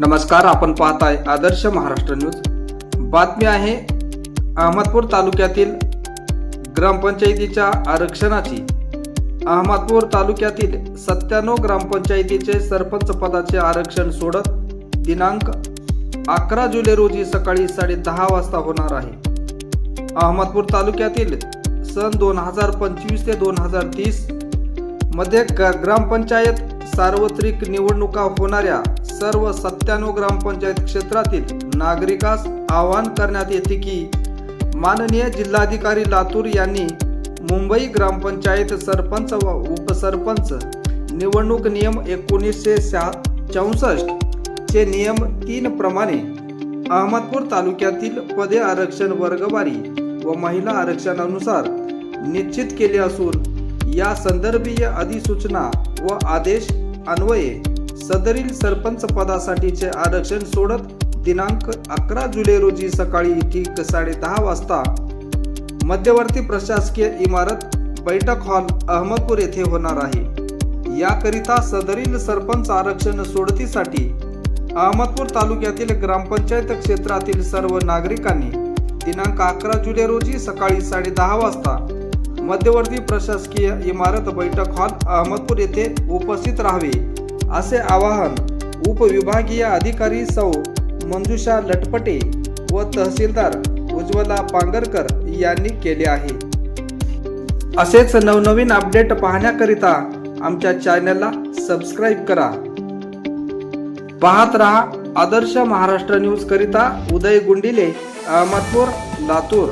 नमस्कार आपण पाहताय आदर्श महाराष्ट्र न्यूज. बातमी आहे अहमदपूर तालुक्यातील ग्रामपंचायतीच्या आरक्षणाची. अहमदपूर तालुक्यातील सत्त्याण्णव ग्रामपंचायतीचे सरपंच पदाचे आरक्षण सोडत दिनांक अकरा जुलै रोजी सकाळी साडे दहा वाजता होणार आहे. अहमदपूर तालुक्यातील सन दोन हजार पंचवीस ते दोन हजार तीसमध्ये ग- ग्रामपंचायत सार्वत्रिक निवडणुका होणाऱ्या सर्व सत्त्याण्णव ग्रामपंचायत क्षेत्रातील नागरिकास आवाहन करण्यात येते की माननीय जिल्हाधिकारी लातूर यांनी मुंबई ग्रामपंचायत सरपंच व उपसरपंच निवडणूक नियम एकोणीसशे चौसष्ट चे नियम तीन प्रमाणे अहमदपूर तालुक्यातील पदे आरक्षण वर्गवारी व महिला आरक्षणानुसार निश्चित केले असून या संदर्भीय अधिसूचना व आदेश अन्वये सदरील सरपंच पदासाठीचे आरक्षण सोडत दिनांक अकरा जुलै रोजी सकाळी ठीक साडे दहा वाजता मध्यवर्ती प्रशासकीय इमारत बैठक हॉल अहमदपूर येथे होणार आहे. याकरिता सदरील सरपंच आरक्षण सोडतीसाठी अहमदपूर तालुक्यातील ग्रामपंचायत क्षेत्रातील सर्व नागरिकांनी दिनांक अकरा जुलै रोजी सकाळी साडेदहा वाजता मध्यवर्ती प्रशासकीय इमारत बैठक हॉल अहमदपूर येथे उपस्थित राहावे असे आवाहन उपविभागीय अधिकारी सौ मंजुषा लटपटे व तहसीलदार उज्ज्वला पांगरकर यांनी केले आहे. असेच नवनवीन अपडेट पाहण्याकरिता आमच्या चॅनलला सबस्क्राईब करा. पाहत रहा आदर्श महाराष्ट्र न्यूज करिता उदय गुंडिले अहमदपूर लातूर.